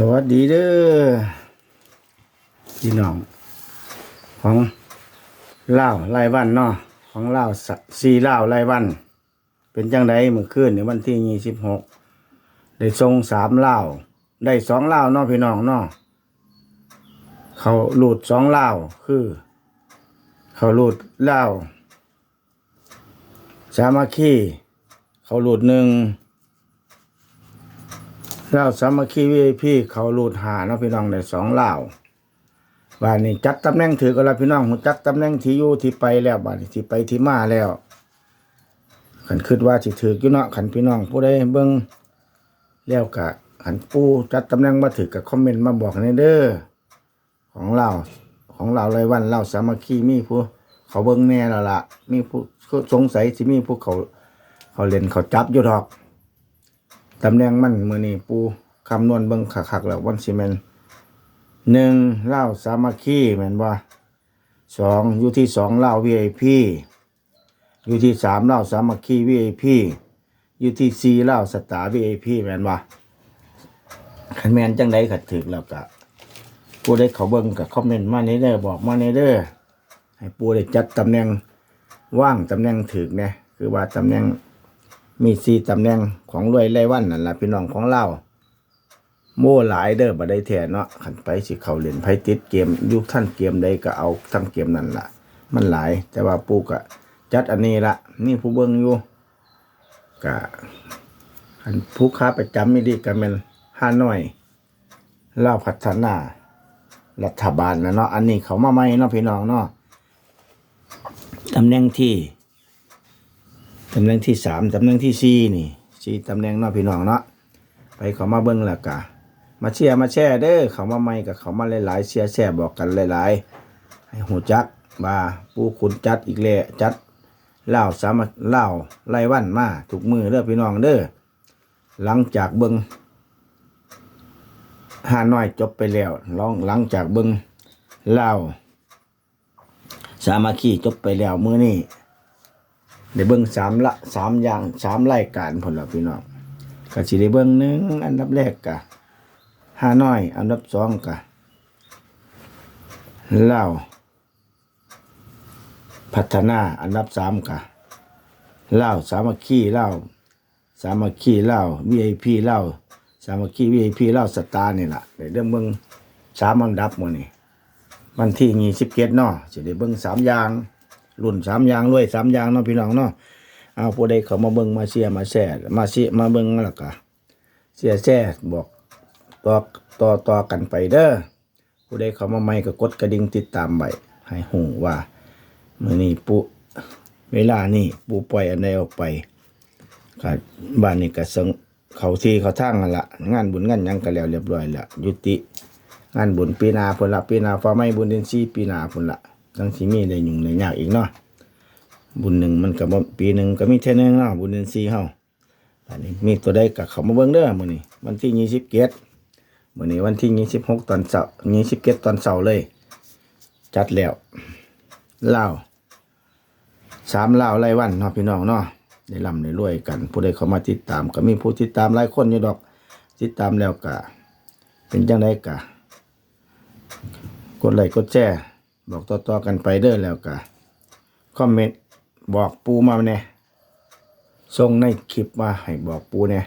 สวัสดีเด้อพี่น้อง ของเล่าวรายวันเนาะของเล่าสี่เล่าวรายวัน เป็นจังไดเมื่อคืนในวันที่ยี่สิบหกได้ทรงสามเล่าได้สองเล่าเนาะพี่น้องเนาะเขาหลุดสองเล่าคือ เขาหลุดเล่าสามัคคีเขาหลุดหนึ่ง เราสามัคคีวีพี่เขาลูดหาเนาะพี่น้องได้สองเหล่าบ้านนี้จัดตำแหน่งถือกันล้วพี่น้องหูจักตำแหน่งที่อยู่ที่ไปแล้วบ้านนี้ที่ไปที่มาแล้วขันคิดว่าสิถืออยู่เนาะขันพี่น้องผู้ใดเบิ่งแล้วกะขันปูจัดตำแหน่งมาถือกับคอมเมนต์มาบอกในเด้อของเราของเรารายวันเราสามัคคีมีผู้เขาเบิ่งแน่ล้วล่ะมีผู้สงสัยสิมีผู้เขา เขาเล่นเขาจับอยู่ดอก ตำแหน่งมันมือนี้ปูคำนวณเบิ่งคักๆแล้ววันสิแมนหนึ่งเล่าสามัคคีแม่นว่าสองอยู่ที่สองเล่า VIP อพีอยู่ที่สามเล่าสามัคคี VIP อยู่ที่สี่เล่าสตาร์ VIP แม่นว่าคันแมนจังไดขัดถึกแล้วก็ผู้ได้เขาเบิ่งกับคอมเมนต์มาในเด้อบอกมาในเด้อให้ปูได้จัดตำแหน่งว่างตำแหน่งถึกเนี่ยคือว่าตำแหน่ง มีสี่ตำแหน่งของรวยไล่วันนั่นละพี่น้องของเราโม่หลายเด้อบ่ได้แท้เนาะขันไปสิเขาเล่นไผติดเกมยุคท่านเกมใดก็เอาทั้งเกมนั่นล่ะมันหลาย แต่ว่าปูก็จัดอันนี้ละนี่ผู้เบิ่งอยู่ก็อันผู้ค้าประจำไม่ดีก็แม่นห้าน้อยเล่าพัฒนารัฐบาลนะเนาะอันนี้เขามาใหม่เนาะพี่น้องเนาะตำแหน่งที่ ตำแหน่งที่สามตำแหน่งที่สี่นี่สี่ตำแหน่งนาะพี่น้องเนาะไปเขามาเบิ้งล้วกะมาเชียร์มาแช่เด้อเขามาใหม่กับเขามาหลายๆเชียร์แช่บอกกันหลายๆให้หูจักว่าปูคุณจัดอีกแล้วจัดเล่าสามเล่าไล่วันมาถูกมือเด้อพี่น้องเด้อหลังจากเบิ้งห้าน้อยจบไปแล้วลองหลังจากเบิ้งเล่าสามัคคีจบไปแล้วมือนี้ ได้เบิ่งสามละสามอย่างสามรายการผลละพี่น้องก็สิได้เบิ่งหนึ่งอันดับแรกกะห้าน้อย อันดับสองกะเล่าพัฒนาอันดับสามกะเล่าสามัคคีเล่าสามัคคีเล่าว VIP เล่าสามัคคี VIP เล่าสตาร์นี่ล่ะได้เริ่มเบิ่งสามอันดับมื้อนี้วันที่ยี่สิบเจ็ดเนาะสิได้เบิ่งสามอย่าง รุ่นสามยางรวยสามยางเนาะพี่น้องเนาะเอาผู้ใดเขามาเบิ่งมาเชียร์มาแชร์มาเชียมาเบิ่งแล้วก็เชียร์แชร์บอกต่อต่อต่อกันไปเด้อผู้ใดเขามาใหม่ก็กดกระดิ่งติดตามไว้ให้หูว่ามื้อนี้ปูเวลานี่ปูปล่อยอันใดออกไปก็บ้านนี้ก็สงเขาทีเขาทางนั่นละงานบุญงานยังก็แล้วเรียบร้อยล้วยุติ งานบุญปีนาพุ่นละปีนาฟ้าไม้บุญเดือนสี่ปีนาพุ่นละ จังสิมีได้ยุ่งได้ยากอีกเนาะบุญหนึ่งมันก็บ่ปีหนึ่งก็มีเท่านึงเนาะบุญเดือนสี่เฮาอันนี้มีตัวใดก็เขามาเบิ่งเด้อมื้อนี้วันที่ยี่สิบเจ็ดมื้อนี้วันที่ยี่สิบหกตอนเช้ายี่สิบเจ็ดตอนเช้าเลย จัดแล้วเล่าสามเล่าวรวันเนาะพี่น้องเนาะได้ร่ำได้รวยกัน ผู้ใดเข้ามาติดตาม ก็มีผู้ติดตามหลายคนอยู่ดอก ติดตามแล้วก็เป็นจังไดกะกดไลค์กดแชร์ บอกต่อๆกันไปเด้อแล้วก็คอมเมนต์บอกปูมาแน่ส่งในคลิปมาให้บอกปูแน่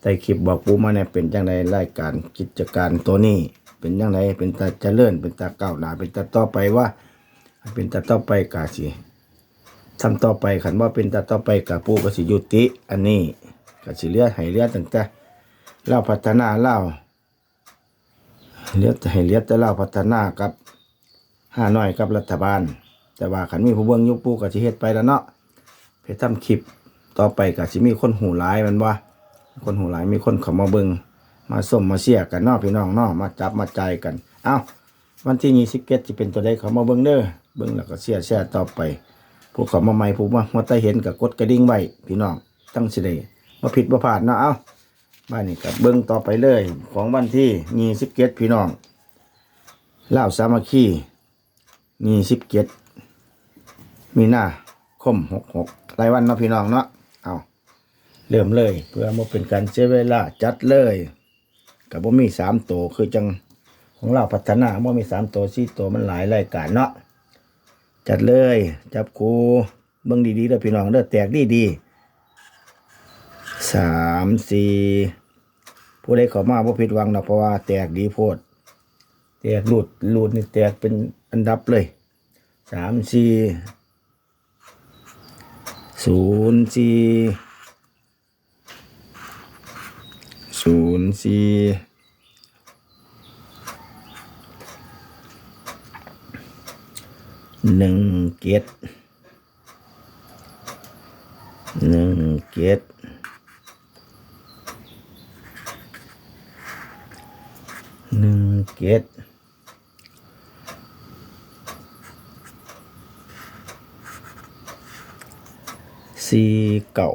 ใต้คลิปบอกปูมาแน่เป็นจังไดรายการกิจการตัวนี้ เป็นจังไดเป็นตาเจริญเป็นตาเก้าหนาเป็นตาต่อไปว่า เป็นตาต่อไปกาสิทำต่อไปขันว่าเป็นตาต่อไปกาปูก็สิยุติ อันนี้ก็สิเลือให้เลือตั้งแต่เล่าพัฒนาเล่าเลียดให้เลียดแต่เล่าพัฒนากับ ห้าน้อยกับรัฐบาล แต่ว่าขันมีผู้เบิ่งยุปูก็สิเฮ็ดไปแล้วเนาะเพจทำคลิปต่อไปก็สิมีคนหูหลายมันว่าคนหูหลายมีคนเขามาเบิงมาส้มมาเสียกันเนาะพี่น้องเนาะมาจับมาใจกัน เอ้าวันที่ยี่สิบเจ็ดจะเป็นตัวใดเขามาเบิงเด้อเบิงแล้วก็เสียแชร์ต่อไปผู้เขามาใหม่ผู้มาหัวใต้เห็นกับกดกระดิ่งไว้พี่น้องตั้งสิได้มาผิดมาพลาดเนาะเอ้าบ้านนี้กับเบิ้งต่อไปเลย ของวันที่ยี่สิบเก็ตพี่น้องเล่าสามัคคี ยี่สิบเกตมีหน้าคมหกหกรายวันเนาะพี่น้องเนาะเอาเริ่มเลย เพื่อมาเป็นการเสียเวลาจัดเลยกับบ่มีสามตัวคือจังของเราพัฒนาบ่มีสามตัวสี่ตัวมันหลายรายการเนาะจัดเลย จับคูเบิ่งดีๆเด้อพี่น้องเด้อแตกดีๆสามสี่ผู้ใดข้ามาบ่ผิดหวังนะเพราะว่าแตกดีโพดแตกหลุดหลุดนี่แตกเป็น อันดับเลยสามสี่ศูนย์สี่ศูนย์สี่หนึ่งเจ็ดหนึ่งเจ็ดหนึ่งเก่า สี่เก่า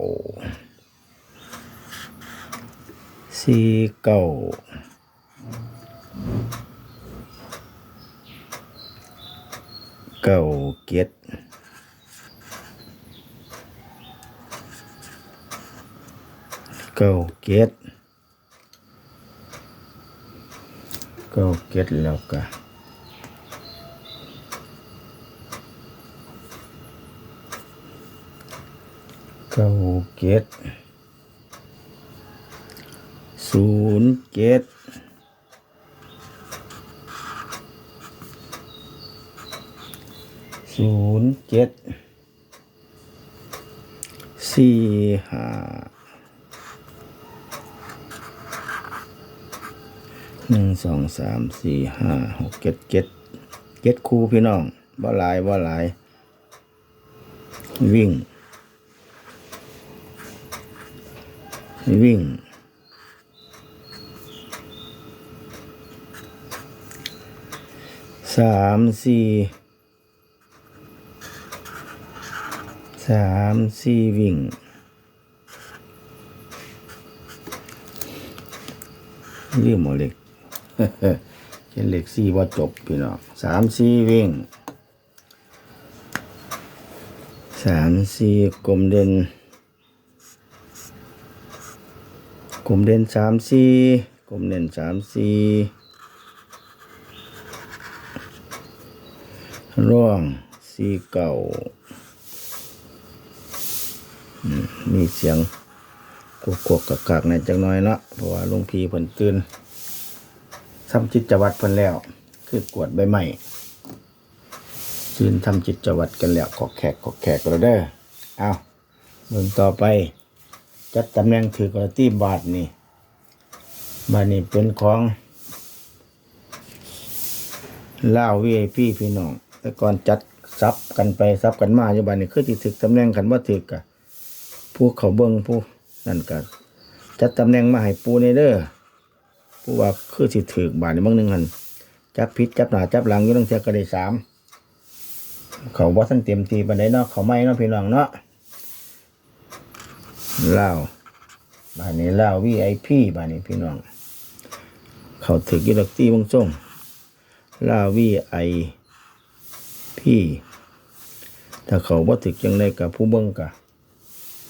เก่าเก็ดเก่ เก็ดเก่าเก็ดแล้วก็เก้าเจ็ดศูนย์เจ็ดศูนย์เจ็ดสี่ห้าหนึ่งสองสามสี่ห้าหกเจ็ดเจ็ดเจ็ดคู่พี่น้องบ่หลายบ่หลาย วิ่ง วิ่ง สามสี่สามสี่วิ่งลืมหมดเล็กเขียนเล็กสี่ว่าจบพี่น้องสามสี่วิ่งสามสี่กลมเด่น กลุ่มเด่นสามสี่กลุ่มเด่นสามสี่ร่องสี่เก่ามีเสียงกวกกวกกักกักในจังน้อยเนาะเพราะว่าลุงพีเพิ่นตื่นทำจิตจวัดเพิ่นแล้ว คือกวดใบไม้ตื่นทำจิตจวัดกันแล้วขอแขกขอแขกกันเด้อเอาเบิ่งต่อไป จัดตำแหน่งถือกระตีบาทนี่บาทนี่เป็นของล่าววีไอพีพี่น้อง แต่ก่อนจัดซับกันไปซับกันมาอยู่บาทนี่คือที่ถึกตำแหน่งกันว่าถึกกะผู้เขาเบิ้งผู้นั่นกันจัดตำแหน่งมาให้ปูในเด้อผู้ว่าคือสิถึกบาทนี่บางหนึ่งหันจับพิษจับหนาจับหลังอยู่ตั้งเท่กระไดสามเขาว่าท่านเต็มทีบันไดเนาะเขาไม่เนาะพี่น้องเนาะ ล่าบ้านนี้ลาวีไอพีบ้านนี้พี่น้อง เขาถึกอยุดอกตีวงส่งลาวีไอพีถ้าเขาบ่ถึกยังไงกับผู้เบิ่งกะ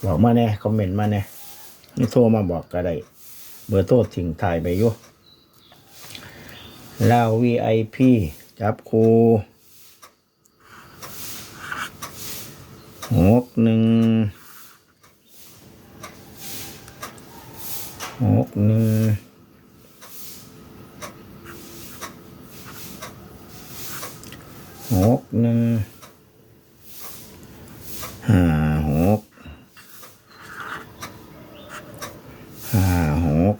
บอกมาแน่คอมเมนต์มาแน่นี่โทรมาบอกก็ได้ เบอร์โทรทิ้งถ่ายไปอยู่ลาววีไอพีจับครูหกหนึ่ง หกหนึ่งหกหนึ่งห้าหกห้าหก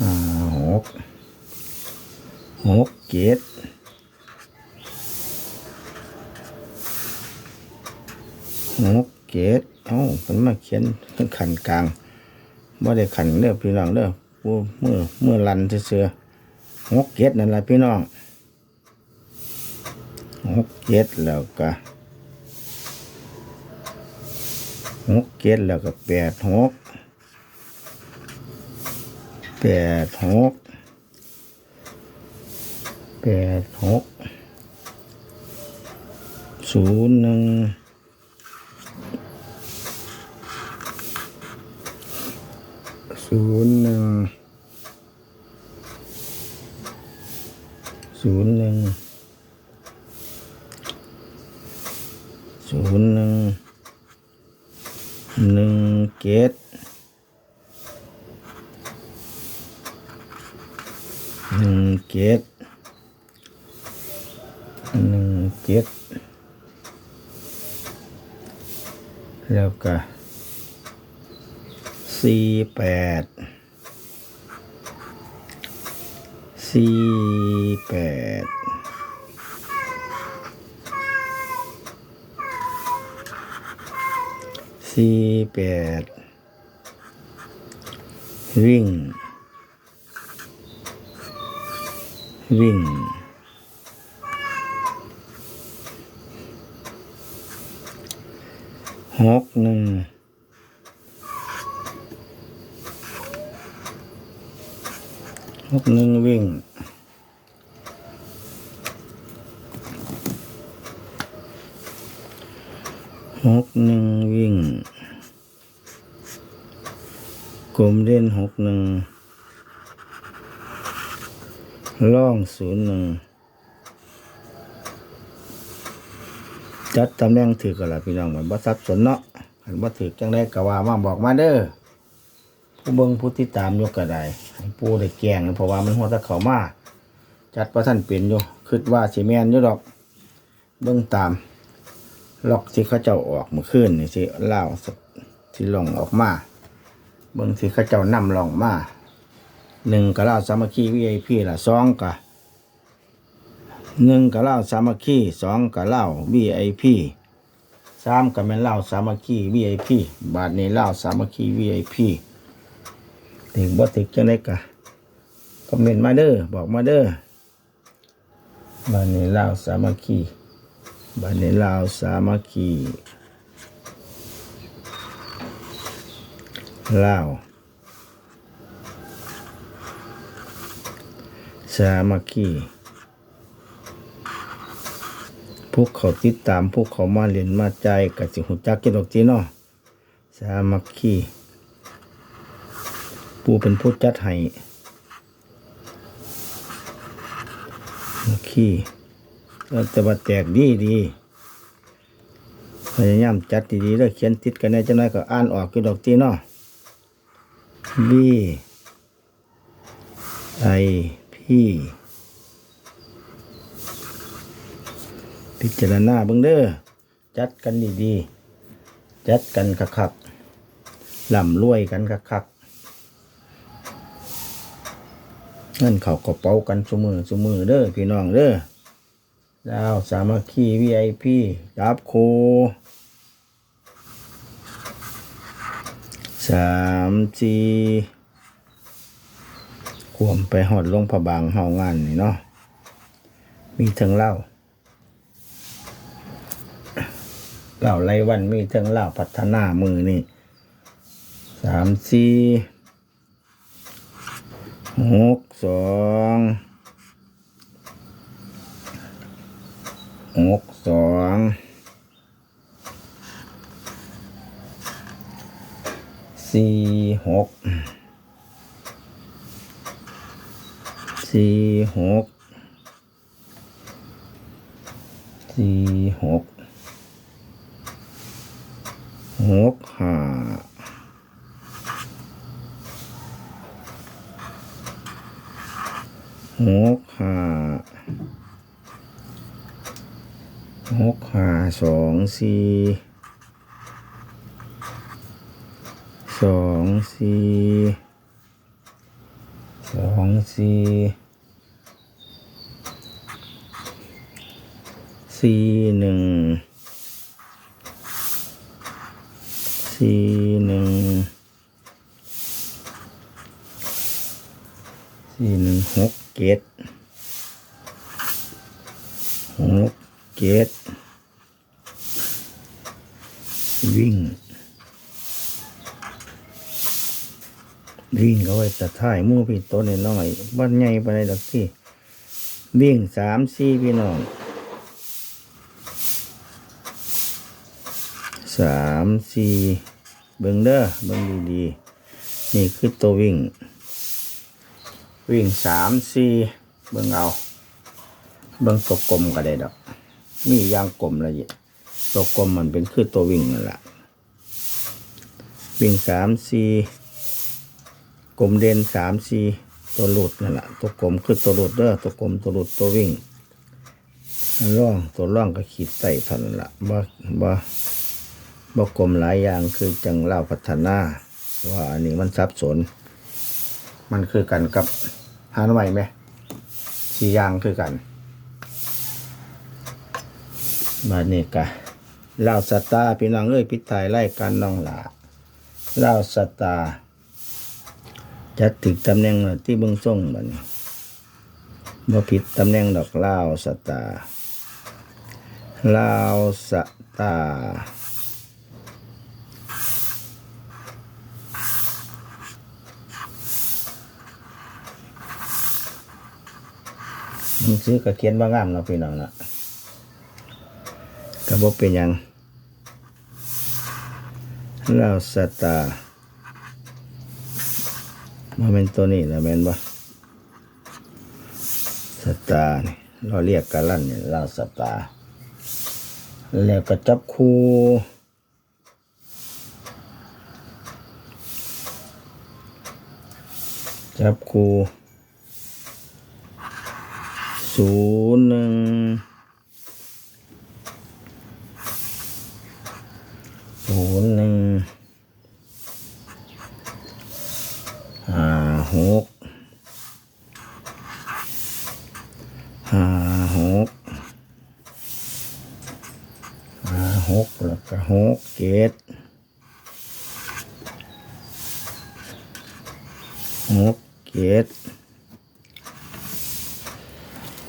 ห้าหกหกเจ็ดหกเจ็ดเอ้ามันมาเขียนเป็นขันกลางบ่ได้ขันเด้อพี่น้องเด้อผู้เมื่อเมื่อลันเสือหกเจ็ดนั่นแหละพี่น้องหกเจ็ดแล้วก็หกเจ็ดแล้วก็แปดหกแปดหกแปดหกศูนย์หนึ่ง ศูนย์หนึ่งศูนย์หนึ่งศูนย์หนึ่งหนึ่งเจ็ดหนึ่งเจ็ดหนึ่งเจ็ดแล้วก็ สี่แปดสี่แปดสี่แปดวิ่ง วิ่งหกหนึ่ง หกหนึ่งวิ่งหกหนึ่งวิ่ง กลมเล่นหกหนึ่งล่องศูนย์หนึ่งจัดตำแหน่งถือกันละพี่น้องมันบ่สับสนเนาะหันบ่ถือจังได้ก็ว่ามาบอกมาเด้อผู้เบิงผู้ติดตามยกก็ได้ ให้ผู้ได้แกงเพราะว่ามันหัวตะเขามาจัดประท่านเป็นอยู่คิดว่าสิแมนอยู่ดอกเบิ่งตามล็อกที่เขาเจ้าออกเมื่อคืนนี่สิเล่าที่ลองออกมาเบิ่งที่เขาเจ้านำลองมาหนึ่งก็เล่าสามัคคี VIP ละสองก็หนึ่งกับเหล้าสามัคคีสองกับเหล้า VIP สามกับแม่นเหล้าสามัคคี VIP บาทนี้เหล้าสามัคคี VIP ถึงบ่ถึกจังได๋กะคอมเมนต์มาเด้อบอกมาเด้อบานี้ล้าสามัคคีบานี้ล้าสามัคคีล้าสามัคคีพวกเขาติดตามพวกเขามาเรียนมาใจกับสิหุจักกินดอกจีเนาะสามัคคี ปูเป็นผู้จัดให้มัคคีแล้วแต่ว่าแตกดีดีพยายามจัดดีๆแล้วเขียนติดกันในจังไดก็อ่านออกกินดอกจีเนาะ B I P พิจารณาเบิ่งเด้อจัดกันดีๆ จัดกันคักๆล่ำรวยกันคักๆ เงินเขากระเป๋ากันสมือสมือเด้อพี่น้องเด้อดาวสามัคคี VIP จับโคสามสี่ขวมไปหอดลงพระบางเฮางานนี่เนาะมีถึงเล่าเล่าไรวันมีเทิงเล่าพัฒนามือนี่สามสี่ หกสองหกสองสี่หกสี่หกสี่หกหก หกห้าหกห้าสองสี่สองสี่สองสี่สี่หนึ่งสี่หนึ่งสี่หนึ่งหกเจ็ด หกเจ็ดวิ่ง วิ่งเขาไว้จะถ่ายมู่พี่ตัวน้อยๆบ้านใหญ่ไปในดอกที่วิ่งสามสี่พี่น้องสามสี่เบิ่งเด้อเบิ่งดีๆนี่คือตัววิ่ง วิ่งสามสี่เบิ่งเอา เบิ่งตัวกลมก็ได้ดอกมีอย่างกลมละเอียดตัวกลมมันเป็นคือตัววิ่งนั่นแหละวิ่งสามสี่กลมเด่นสามสี่ตัวหลุดนั่นแหละตัวกลมคือตัวหลุดเด้อตัวกลมตัวหลุดตัววิ่งอันร่องตัวร่องก็ขีดใต้เท่านั้นละบ่บ่บ่กลมหลายอย่างคือจังเล่าพัฒนา ว่าอันนี้มันสับสน มันคือกันกับฮานอยไหมสี่อย่างคือกัน บาดนี้กะเล่าสตาร์พี่น้องเอ้ยพิทายไล่กันน้องหลาเล่าสตาร์จัดถึกตำแหน่งที่เบื้องส่งบัดนี้บ่ผิดตำแหน่งดอกเล่าสตาร์เล่าสตาร์มันซื้อกระเขียนว่างามเนาะพี่น้องเนะ ระบบเป็นยังเราสตาร์มาเป็นตัวนี้นะแมนบ่สตาร์นี่เราเรียกกันลั่นเนี่ยเราสตาร์แล้วก็จับคู่จับคู่ศูนย์หนึ่ง นย์หนึ่งห้าหกห้าหกห้าหกแล้วก็หกเจ็ดหกเจ็ด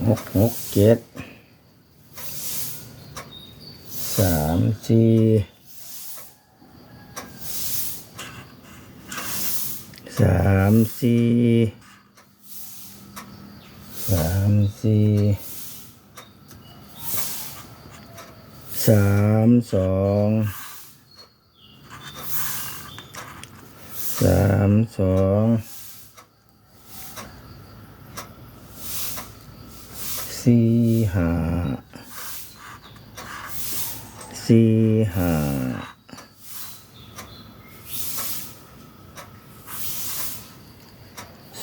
หกหกเจ็ดสามสี่ามสี่สามสี่สามสองสามสองสี่ห้าสี่ห้า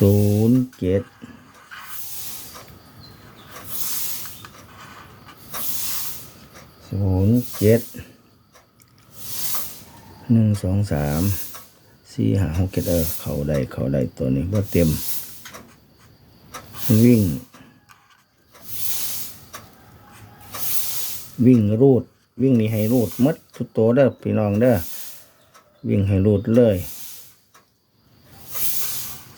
ศูนย์เจ็ดศูนย์เจ็ดหนึ่งสองสามสี่ห้าหกเจ็ดเออเขาได้เขาได้ตัวนี้ว่าเต็ม วิ่ง วิ่งรูด วิ่งนี่ให้รูดมัดทุกตัวเด้อพี่น้องเด้อวิ่งให้รูดเลย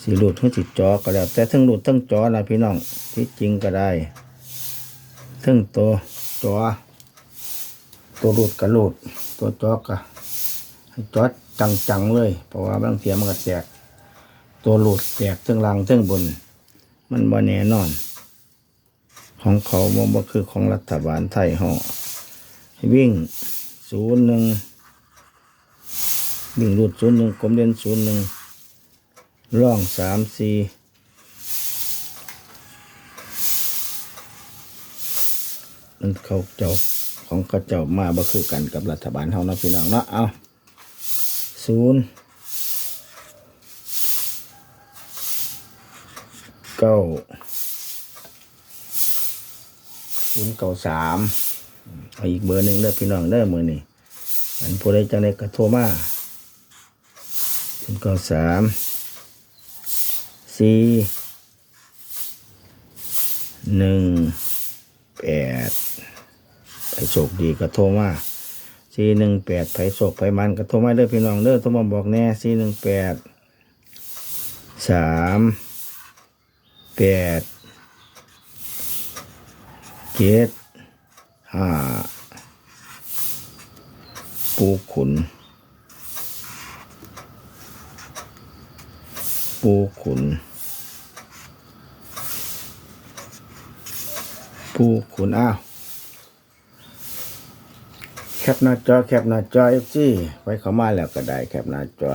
สีหลุดทั้งสิจอก็แล้ว แต่ทั้งหลุดทั้งจอนะพี่น้องที่จริงก็ได้ทั้งตัวจอ ตัวหลุดก็หลุดตัวจอก็ให้จอจังๆเลย เพราะว่าบางเทียมันก็แตกตัวหลุดแตกทั้งล่างทั้งบน มันบ่แน่นอน ของเขาบ่บ่คือของรัฐบาลไทยเฮาให้วิ่งศูนย์หนึ่งวิ่งหลุดศูนย์หนึ่งกลมเด่นศูนย์หนึ่ง ร่องสามสี่มันเขาเจ้าของเขาเจ้ามาบ่คือกันกับรัฐบาลเฮานะพี่น้องเนาะเอาศูนย์เก้าศูนย์เก้าสามเอาอีกเบอร์หนึ่งเด้อพี่น้องเด้อมือนี่อันผู้ใดจังไดก็โทรมาศูนย์เก้าสาม สี่หนึ่งแปดไปโชคดีก็โทรมาสี่หนึ่งแปดไผโศกไผมันก็โทรมาเด้อพี่น้องเด้อโทรมาบอกแน่สี่หนึ่งแปดสามแปดเจ็ดห้าปูขุน ปูขุน ปูขุนอ้าว แคปหน้าจอ แคปหน้าจอเอฟซีไว้เข้ามาแล้วก็ได้ แคปหน้าจอ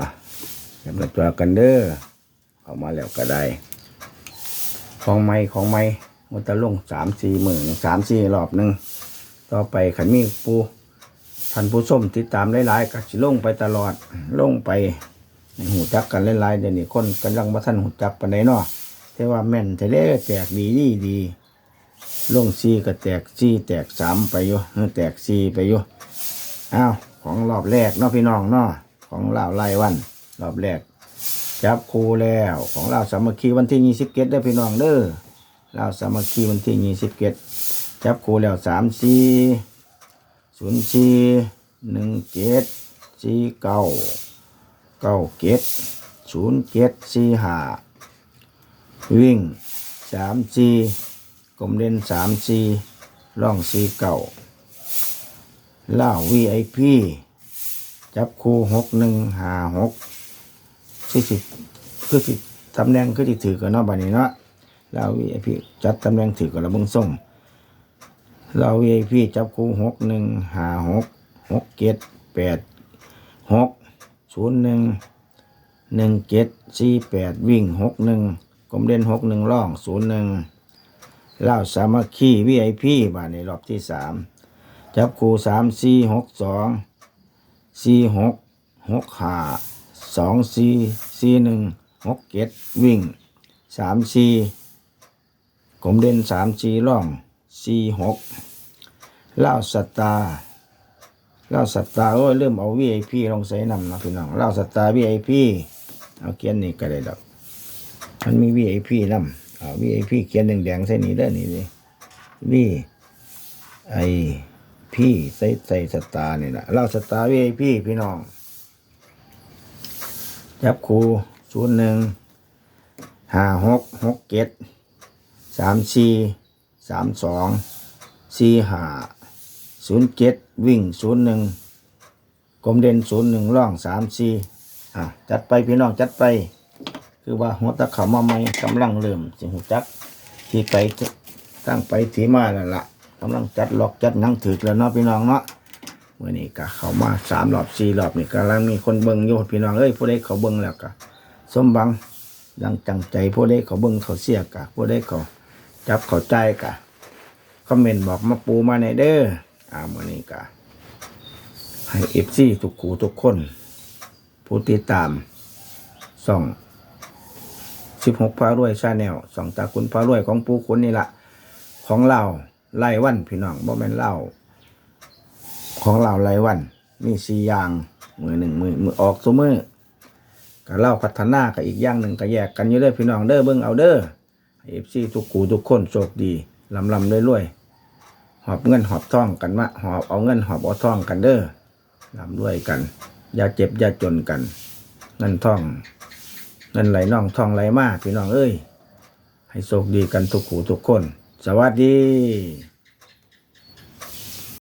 แคปหน้าจอกันเด้อเข้ามาแล้วก็ได้ ของไม้ของไม้มันจะลงสามสี่หมื่นสามสี่รอบหนึ่งต่อไปขันมีปูท่านผู้ชมติดตามหลายๆก็สิลงไปตลอดลงไป หูจักกันหลายๆเดี๋ยวนี้คนกำลังมาท่านหูจักปันไดเนาะแต่ว่าแม่นแต่เล่แตกดีดีดีลงซีก็แตกซีแตกสามไปอยู่แตกซีไปอยู่อ้าวของรอบแรกเนาะพี่น้องเนาะของเลาไล่วัน รอบแรก จับครูแล้วของเราสามัคคีวันที่ยี่สิบเกตได้อพี่น้องเด้อเราสามัคคีวันที่ยี่สิบเกตจับครูแล้วสามสี่ศูนย์สี่หนึ่งเกตสี่เก้า เก้าเกตศูนย์เกตสี่ห้าวิ่งสามสี่กลมเด่นสามสี่ล่องสี่เก้าเล่าวีไอพีจับครูหกหนึ่งห้าหกที่สิคือสิตำแหน่งคือที่ถือกันเนาะบัดนี้เนาะเราวีไอพีจัดตำแหน่งถือกันแล้วเบิ่งส่งเราวีไอพีจับคู่หกหนึ่งห้าหกหกเจ็ดแปดหก ศูนย์หนึ่งหนึ่งเจ็ดสี่แปดวิ่งหกหนึ่งกลมเด่นหกหนึ่งล่องศูนย์หนึ่งเล่าสามัคคีวีไอพีบาในรอบที่สามจับคู่สามสี่หกสองสี่หกหกห้าสองสี่สี่หนึ่งหกเจ็ดวิ่งสามสี่กลมเด่นสามสี่ร่องสี่หกเล่าสตา เล่าสตาร์โอ้ยเริ่มเอาวีไอพีลงใส่นำนะพี่น้องเล่าสตาร์วีไอพีเอาเขียนนี่ก็ได้ดอกมันมีวีไอพีนำเอาวีไอพีเขียนแดงๆใส่นี่เด้อนี่เลยวีไอพีใส่ใส่สตาร์นี่แหละเล่าสตาร์วีไอพีพี่น้องจับครูศูนย์หนึ่งห้าหกหกเจ็ดสามสี่สามสองสี่ห้าศูนย์เจ็ด วิ่งศูนย์หนึ่งกลมเด่นศูนย์หนึ่งร่องสามสี่อะจัดไปพี่น้องจัดไป คือว่าหัวตะเขามาใหม่กำลังเริ่มสิหูจักที่ไปตั้งไปที่มาแล้วล่ะกำลังจัดล็อกจัดนั่งถือแล้วเนาะพี่น้องเนาะเมื่อนี้ก็เข้ามาสามรอบสี่รอบนี่กำลังมีคนเบิ่งอยู่พี่น้องเอ้ยผู้ใดเขาเบิ่งแล้วก็สมบังดังจังใจผู้ใดเขาเบิ่งเขาเสียกะผู้ใดเขาจับเขาใจกะคอมเมนต์บอกมาปูมาในเด้อ อามื่อนี้ก็ให้เอฟซีทุกขู่ทุกคน ผู้ติดตามส่องสิบหกพารวยชาแนลส่องตาคุณพารวยของปูคุณนี่ละของเราไล่วันพี่น้องบ่แม่นเล่าของเรารายวันมีสี่อย่างมือหนึ่งมือมือออกตัวมือก็เล่าพัฒนากับอีกอย่างหนึ่งก็แยกกันอยู่เด้อพี่น้องเด้อเบิ่งเอาเด้อเอฟซีทุกกูทุกคนโชคดีลำลำรวยๆ หอบเงินหอบทองกันมาหอบเอาเงินหอบเอาทองกันเด้อลำรวยกัน อย่าเจ็บอย่าจนกัน เงินทอง เงินไหลน่องทองไหลมากพี่น้องเอ้ย ให้โชคดีกันทุกขูทุกคน สวัสดี